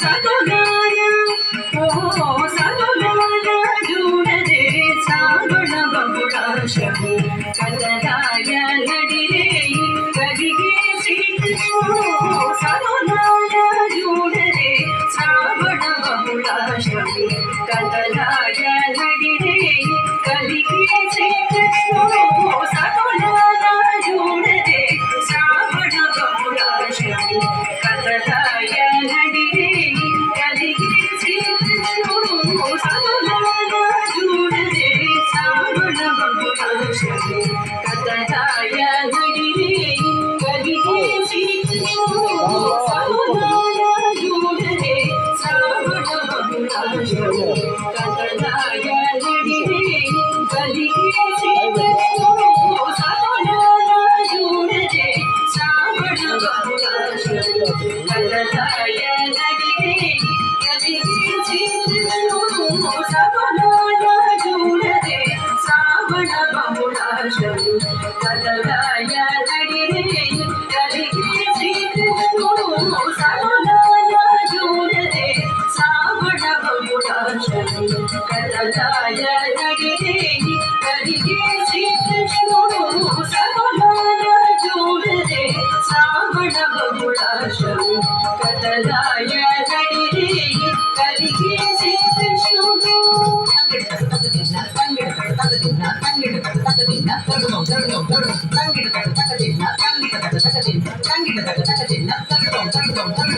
ಸಗುಣ ಜೂಡದೆ ಸಾಗುಣ ಬಹುಳ ಶಗು ಕದನ Yeah, we need it. Yeah.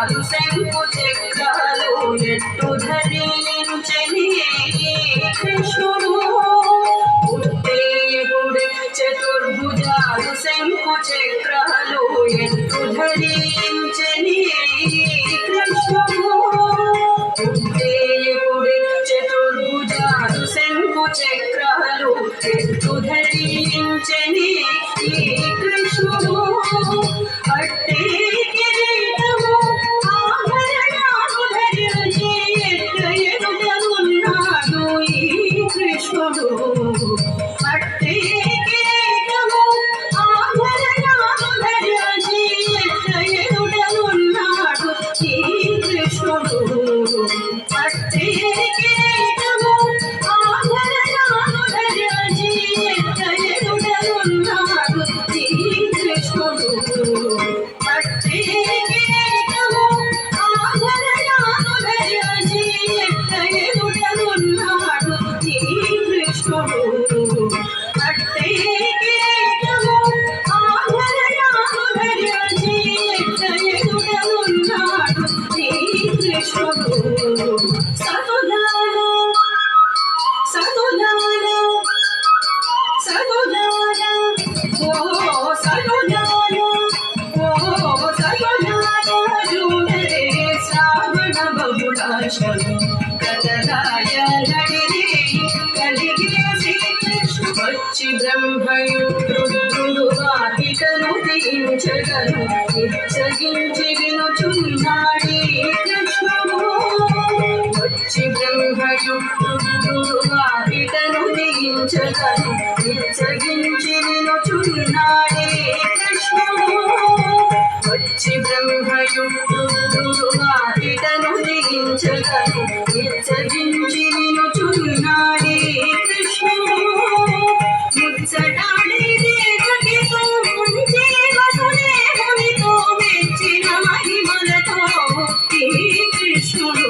ఆరు శంకు చక్రాలు ఎట్టు ధరించని కృష్ణుడు. పుట్టేయుడే చతుర్భుజాలు శంకు చక్రాలు 相信自相信 Sure.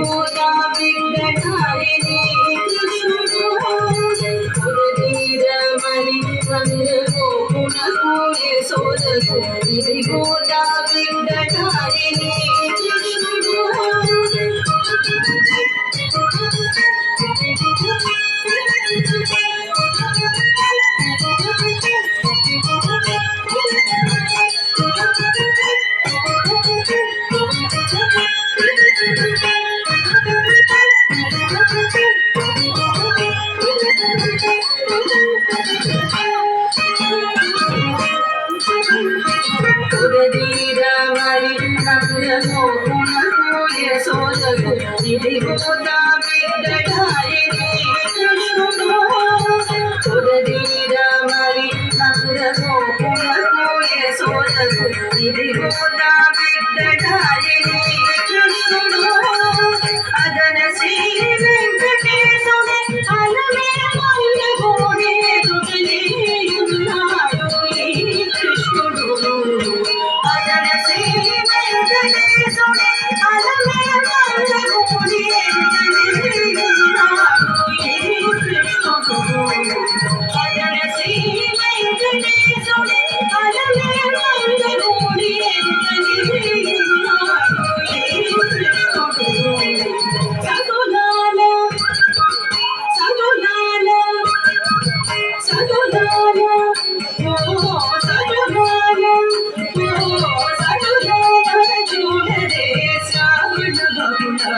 Thank you. సోదరు ఇది గోదా బిడ్డ